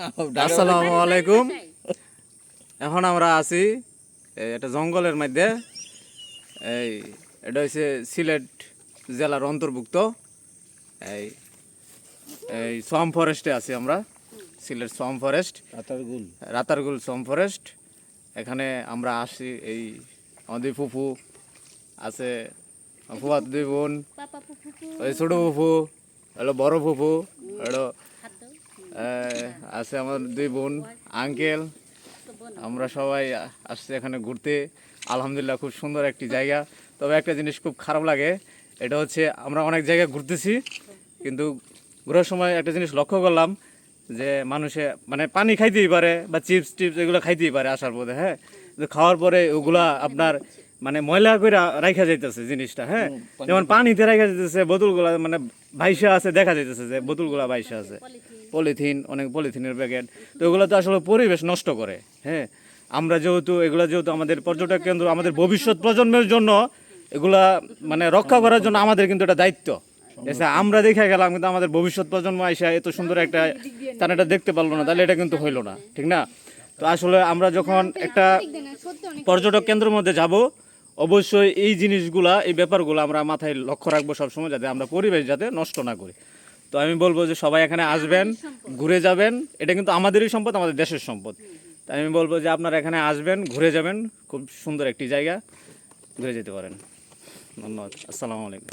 আসসালামু আলাইকুম। এখন আমরা আছি এই একটা জঙ্গলের মধ্যে। এই এটা হচ্ছে সিলেট জেলার অন্তর্ভুক্ত। এই এই সোয়াম ফরেস্টে আছি আমরা Sylhet swamp forest. Ratargul. Ratargul swamp forest. এখানে আমরা আসি এই আমাদের ফুফু আছে ফুয়াত দুই বোন ওই ছোটো ফুফু হলো বড় ফুফু হলো আছে আমার দুই বোন, আঙ্কেল। আমরা সবাই আসছি এখানে ঘুরতে। আলহামদুলিল্লাহ খুব সুন্দর একটি জায়গা। তবে একটা জিনিস খুব খারাপ লাগে, এটা হচ্ছে আমরা অনেক জায়গায় ঘুরতেছি, কিন্তু ঘোরার সময় একটা জিনিস লক্ষ্য করলাম যে মানুষে মানে পানি খাইতেই পারে বা চিপস টিপস এগুলো খাইতেই পারে আসার পথে হ্যাঁ? খাওয়ার পরে ওগুলা আপনার মানে ময়লা করে রাখা যাইতেছে জিনিসটা হ্যাঁ? যেমন পানিতে রাখা যাইতেছে বোতলগুলা মানে ভাইসা আছে দেখা যাইতেছে যে বোতলগুলা ভাইসা আছে। পলিথিন। অনেক পলিথিনের প্যাকেট। তো এগুলো তো আসলে পরিবেশ নষ্ট করে হ্যাঁ? আমরা যেহেতু এগুলো যেহেতু আমাদের পর্যটক কেন্দ্র আমাদের ভবিষ্যৎ প্রজন্মের জন্য এগুলা মানে রক্ষা করার জন্য আমাদের কিন্তু এটা দায়িত্ব। এসে আমরা দেখে গেলাম কিন্তু আমাদের ভবিষ্যৎ প্রজন্ম এসে এত সুন্দর একটা তারা এটা দেখতে পারল না তাহলে এটা কিন্তু হইল না ঠিক না? তো আসলে আমরা যখন একটা পর্যটক কেন্দ্রের মধ্যে যাব অবশ্যই এই জিনিসগুলা এই ব্যাপারগুলো আমরা মাথায় লক্ষ্য রাখব সবসময় যাতে আমরা পরিবেশ যাতে নষ্ট না করি। তো আমি বলব যে সবাই এখানে আসবেন ঘুরে যাবেন এটা কিন্তু আমাদেরই সম্পদ আমাদের দেশের সম্পদ। তাই আমি বলব যে আপনারা এখানে আসবেন ঘুরে যাবেন খুব সুন্দর একটি জায়গা ঘুরে যেতে পারেন। ধন্যবাদ আসসালামু আলাইকুম।